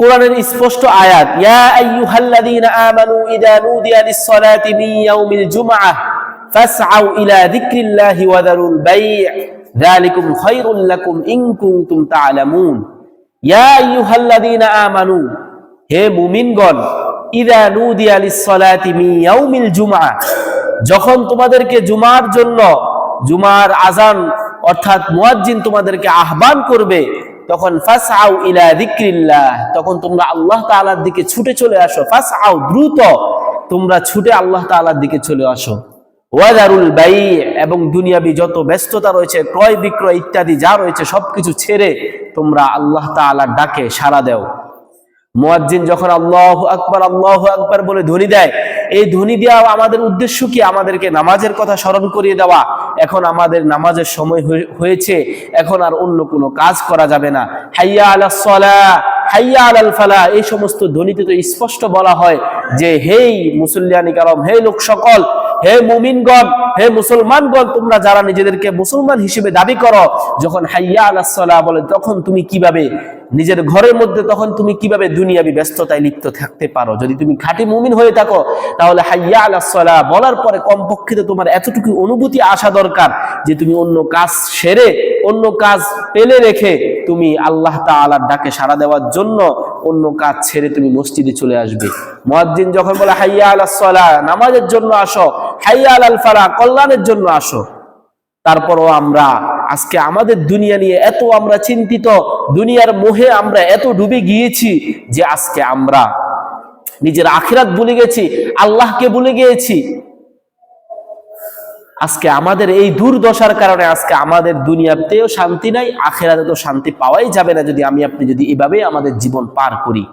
কোরআনের স্পষ্ট আয়াত, ইয়া আইয়ুহাল্লাযীনা আমানু ইযা নুদিয়া লিস-সালাতি মিন ইয়াউমিল জুমআহ, ফাসআউ ইলা ওয়া দারুল বাই' যালিকুম খায়রুল লাকুম ইন কুনতুম তা'লামুন ইয়া আইয়ুহাল্লাযীনা আমানু, হে মুমিনগণ ইযা নুদিয়া লিস-সালাতি মিন ইয়াউমিল জুমআহ, যখন তোমাদেরকে জুমার জন্য, জুমার আজান অর্থাৎ মুয়াজ্জিন তোমাদেরকে আহ্বান করবে তখন ফাসআউ ইলা যিকরিল্লাহ, তখন তোমরা আল্লাহ তাআলার দিকে ছুটে চলে আসো। ফাসআউ, দ্রুত তোমরা ছুটে আল্লাহ তাআলার দিকে চলে আসো। ওয়াদারুল বাই এবং দুনিয়াবি যত ব্যস্ততা রয়েছে, ক্রয় বিক্রয় ইত্যাদি যা রয়েছে, সবকিছু ছেড়ে তোমরা আল্লাহ তাআলার ডাকে সাড়া দেও। মোয়াজ্জিন যখন আল্লাহ আকবার আল্লাহ আকবার বলে ধ্বনি দেয় এই ধ্বনি দেওয়া আমাদের উদ্দেশ্য কি? আমাদেরকে নামাজের কথা স্মরণ করিয়ে দেওয়া। এখন আমাদের নামাজের সময় হয়ে- হয়েছে। এখন আর অন্য কোনো কাজ করা যাবে না। হাইয়া আলা সলা, হাইয়া আলাল ফালা, এই সমস্ত ধ্বনিতে তো স্পষ্ট বলা হয় যে, হেই মুসল্লিয়ানি কারম হে লোক সকল হে মুমিনগণ, হে মুসলমানগণ, তোমরা যারা নিজেদেরকে মুসলমান হিসেবে দাবি করো, যখন হাইয়া আলাস সালাহ বলে, তখন তুমি কীভাবে নিজের ঘরের মধ্যে, তখন তুমি কীভাবে দুনিয়াবি ব্যস্ততায় লিপ্ত থাকতে পারো? যদি তুমি খাঁটি মুমিন হয়ে থাকো, তাহলে হাইয়া আলাস সালাহ বলার পরে কমপক্ষে তোমার এতটুকু অনুভূতি আসা দরকার যে তুমি অন্য কাজ সেরে, অন্য কাজ পেলে রেখে তুমি আল্লাহ তাআলার ডাকে সাড়া দেওয়ার জন্য অন্য কাজ ছেড়ে তুমি মসজিদে চলে আসবে। মুয়াজ্জিন যখন বলে হাইয়া আলাস সালাহ নামাজের জন্য আসো হাইয়া আলাল ফালাহ কল্যাণের জন্য আসো। তারপরও আমরা আজকে আমাদের দুনিয়া নিয়ে এত আমরা চিন্তিত, দুনিয়ার মোহে আমরা এত ডুবে গিয়েছি যে আজকে আমরা নিজের আখিরাত ভুলে গেছি, আল্লাহকে ভুলে গিয়েছি। আজকে আমাদের এই দুর্দশার কারণে আজকে আমাদের দুনিয়াতেও শান্তি নাই আখেরাতে তো শান্তি পাওয়াই যাবে না যদি আমি আপনি যদি এভাবে আমাদের জীবন পার করি।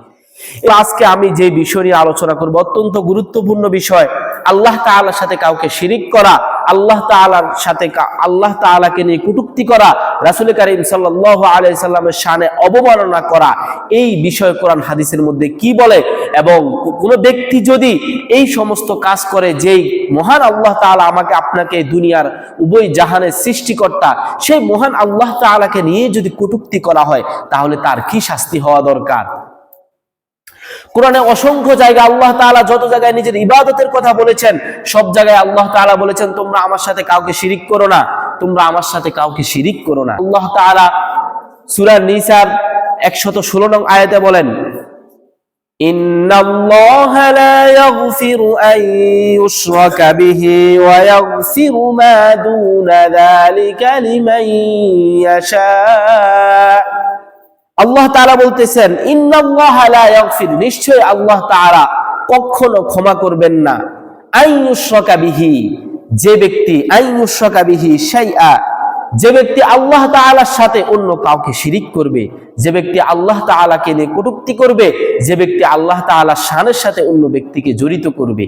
আজকে আমি যে বিষয় নিয়ে আলোচনা করব, অত্যন্ত গুরুত্বপূর্ণ বিষয়। আল্লাহ তাআলার সাথে কাউকে শিরিক করা, আল্লাহ তাআলার সাথে আল্লাহ তাআলাকে নিয়ে কটূক্তি করা, রাসূল করিম সাল্লাল্লাহু আলাইহি সাল্লামের শানে অবমাননা করা, এই বিষয় কোরআন হাদিসের মধ্যে কি বলে? এবং কোনো ব্যক্তি যদি এই সমস্ত কাজ করে, যেই মহান আল্লাহ তাআলা আমাকে আপনাকে দুনিয়ার উভয় জাহানের সৃষ্টিকর্তা, সেই মহান আল্লাহ তাআলাকে নিয়ে যদি কটূক্তি করা হয়, তাহলে তার কি শাস্তি হওয়া দরকার? কোরআনে অসংখ্য জায়গা আল্লাহ তাআলা যত জায়গায় নিজের ইবাদতের কথা বলেছেন সব জায়গায় আল্লাহ তাআলা বলেছেন তোমরা আমার সাথে কাউকে শিরিক করো না তোমরা আমার সাথে কাউকে শিরিক করো না আল্লাহ তাআলা সূরা নিসার 116 নং আয়াতে বলেন إن الله لا يغفر أن يشرك به ويغفر ما دون ذلك لمن يشاء আল্লাহ তাআলা বলতেছেন নিশ্চয় আল্লাহ তাআলা কখনো ক্ষমা করবেন না। আইয়ুশরাকা বিহি, যে ব্যক্তি আইয়ুশরাকা বিহি শাইআ, যে ব্যক্তি আল্লাহ তাআলার সাথে অন্য কাউকে শিরিক করবে, যে ব্যক্তি আল্লাহ তাআলাকে নিয়ে কটূক্তি করবে, যে ব্যক্তি আল্লাহ তাআলার শানের সাথে অন্য ব্যক্তিকে জড়িত করবে।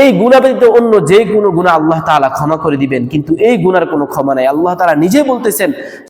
এই গুণা ব্যতীত অন্য যে কোনো গুণা আল্লাহ তাআলা ক্ষমা করে দিবেন, কিন্তু এই গুণার কোনো ক্ষমা নাই। আল্লাহ তালা নিজে বলতেছেন